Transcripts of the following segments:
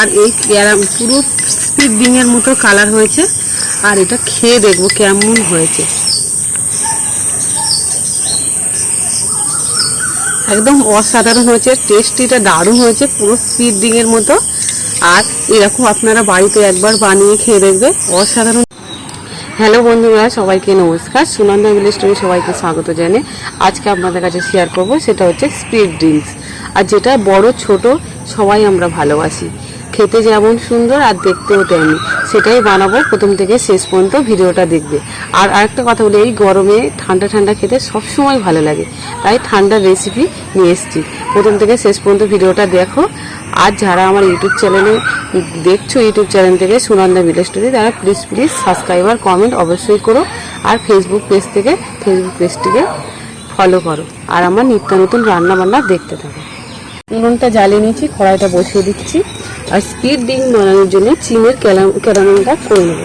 আর এই ক্যারাম, পুরো স্পিড ডিঙের মতো কালার হয়েছে। আর এটা খেয়ে দেখব কেমন হয়েছে। একদম অসাধারণ হয়েছে টেস্টিটা দারুণ হয়েছে, পুরো স্পিড ডিঙের মতো। আর এরকম আপনারা বাড়িতে একবার বানিয়ে খেয়ে দেখবে, অসাধারণ। হ্যালো বন্ধুরা, সবাইকে নমস্কার। সুনন্দা ভিলেজ স্টোরি সবাইকে স্বাগত জানে আজকে আপনাদের কাছে শেয়ার করব, সেটা হচ্ছে স্পিড ড্রিঙ্কস আর যেটা বড়, ছোট, সবাই আমরা ভালোবাসি। খেতে যেমন সুন্দর আর দেখতেও তেমনি। সেটাই বানাবো, প্রথম থেকে শেষ পর্যন্ত ভিডিওটা দেখবে। আর আরেকটা কথা বলি, এই গরমে ঠান্ডা ঠান্ডা খেতে সবসময় ভালো লাগে। তাই ঠান্ডার রেসিপি নিয়ে এসেছি। প্রথম থেকে শেষ পর্যন্ত ভিডিওটা দেখো। আর যারা আমার ইউটিউব চ্যানেলে দেখছ, ইউটিউব চ্যানেল থেকে সুনন্দা ভিলেজ স্টোরি তারা প্লিজ প্লিজ সাবস্ক্রাইব আর কমেন্ট অবশ্যই করো। আর ফেসবুক পেজ থেকে ফেসবুক পেজটিকে ফলো করো। আর আমার নিত্য নতুন রান্না বান্না দেখতে থাকো। উনুনটা জ্বালিয়ে নিয়েছি, কড়াইটা বসিয়ে দিচ্ছি, আর স্পিড ডিং বানানোর জন্য চিনের ক্যারামেলটা করে নেব।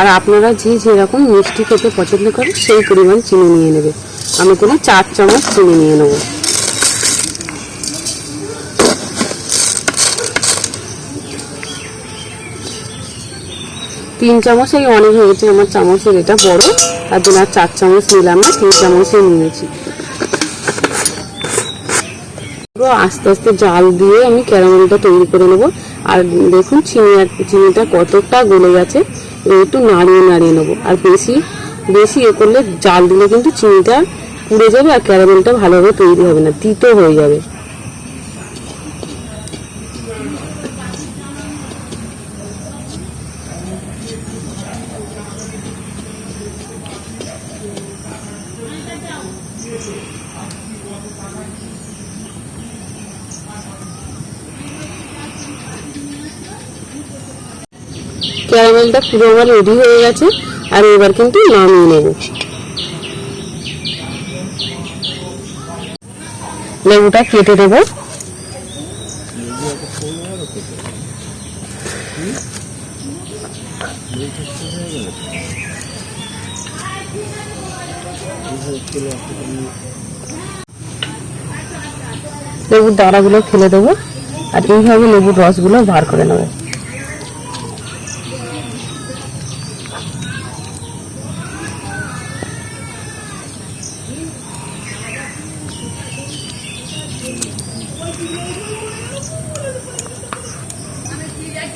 আর আপনারা যে যেরকম মিষ্টি খেতে পছন্দ করেন, সেই পরিমাণ চিনি নিয়ে নেবে। আমি কোনো চার চামচ চিনি নিয়ে নেব। তিন চামচই অনেক হয়েছে আমার চামচের এটা বড়, আর আর চার চামচ নিলাম না তিন চামচই নিয়েছি। আস্তে আস্তে জাল দিয়ে আমি ক্যারামেলটা তৈরি করে নেব। আর দেখুন চিনি চিনিটা কতটা গলে গেছে একটু নাড়িয়ে নাড়িয়ে নেব। আর বেশি বেশি এ করলে জাল দিলে কিন্তু চিনিটা পুড়ে যাবে আর ক্যারামেলটা ভালোভাবে তৈরি হবে না, তিতো হয়ে যাবে। ক্যারামেলটা পুরো আমার রেডি হয়ে গেছে, আর এবার কিন্তু নামিয়ে নেব। লেবুটা কেটে দেব। লেবুর দাঁড়াগুলো ফেলে দেবো, আর এইভাবে লেবুর রসগুলো বার করে নেব।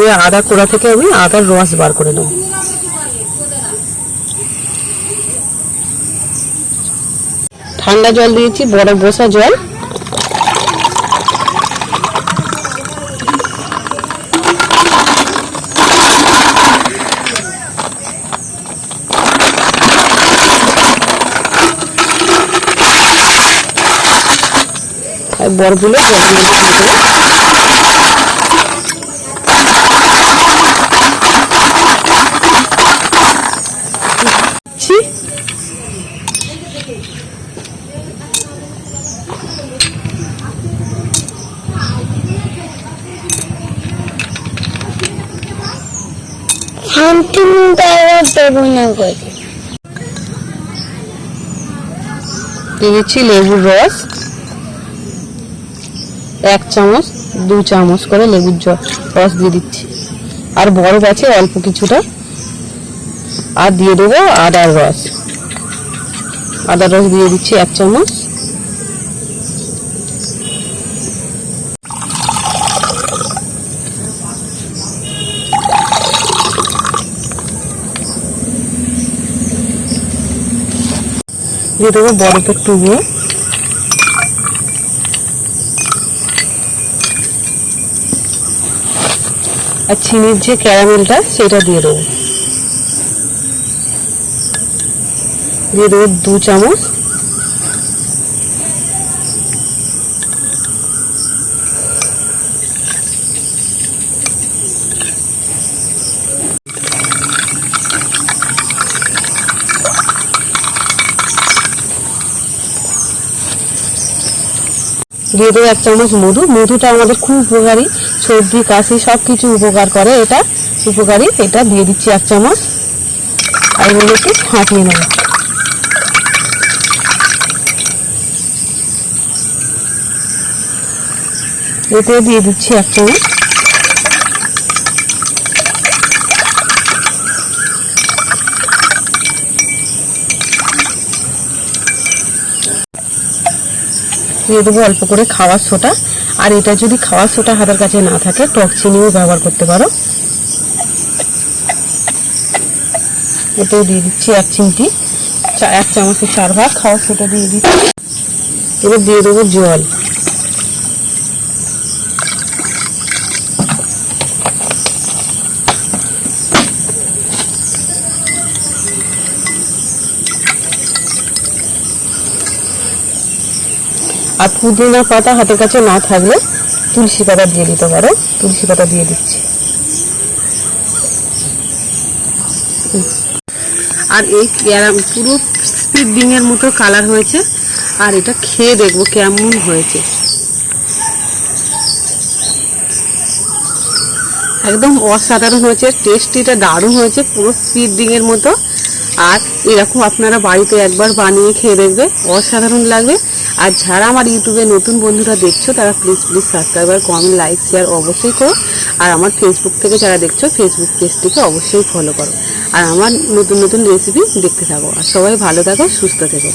এই আদা কোড়া থেকে আমি আদার রস বার করে নেব। ঠান্ডা জল দিয়েছি বড় বসা জল। বরগুলো জল দেবো। শান্তিটা দেবো করে দিচ্ছি লেবুর রস। এক চামচ, দু চামচ করে লেবুর রস দিয়ে দিচ্ছি। আর বরফ আছে অল্প কিছুটা। আর দিয়ে দেবো আদার রস। আদার রস দিয়ে দিচ্ছি এক চামচ। দিয়ে দেবো বরফের টুকরো। আর চিনির যে ক্যারামেলটা, সেটা দিয়ে দেবো। দিয়ে দেবো দু চামচ। দিয়ে দেবো এক চামচ মধু। মধুটা আমাদের খুব উপকারী। সর্দি, কাশি সব কিছু উপকার করে এটা। উপকারী। এটা দিয়ে দিচ্ছি এক চামচ। আর এগুলো একটু ফাটিয়ে নেব। এতে দিয়ে দিচ্ছি এক চামচ। দিয়ে দেবো অল্প করে খাওয়ার সোটা আর এটা যদি খাওয়ার সোটা হাতের কাছে না থাকে, টক চিনিও ব্যবহার করতে পারো। এটাও দিয়ে দিচ্ছি এক চিমটি। এক চামচের চার ভাগ খাওয়ার সোটা দিয়ে দিচ্ছি। এবার দিয়ে দেবো জল। আর পুদিনা পাতা হাতের কাছে না থাকলে তুলসী পাতা দিয়ে দিতে পারো। তুলসী পাতা দিয়ে দিচ্ছি। আর এই পুরো স্পিডিং এর মতো কালার হয়েছে। আর এটা খেয়ে দেখব কেমন হয়েছে। একদম অসাধারণ হয়েছে। টেস্টিটা দারুণ হয়েছে। পুরো স্পিডিং এর মতো। আর এরকম আপনারা বাড়িতে একবার বানিয়ে খেয়ে দেখবে, অসাধারণ লাগবে। আর যারা আমার ইউটিউবে নতুন বন্ধুরা দেখছ, তারা প্লিজ প্লিজ সাবস্ক্রাইব আর কমেন্ট লাইক শেয়ার অবশ্যই করো। আর আমার ফেসবুক থেকে যারা দেখছ ফেসবুক পেজটিকে অবশ্যই ফলো করো। আর আমার নতুন নতুন রেসিপি দেখতে থাকো। আর সবাই ভালো থাকো, সুস্থ থেকো।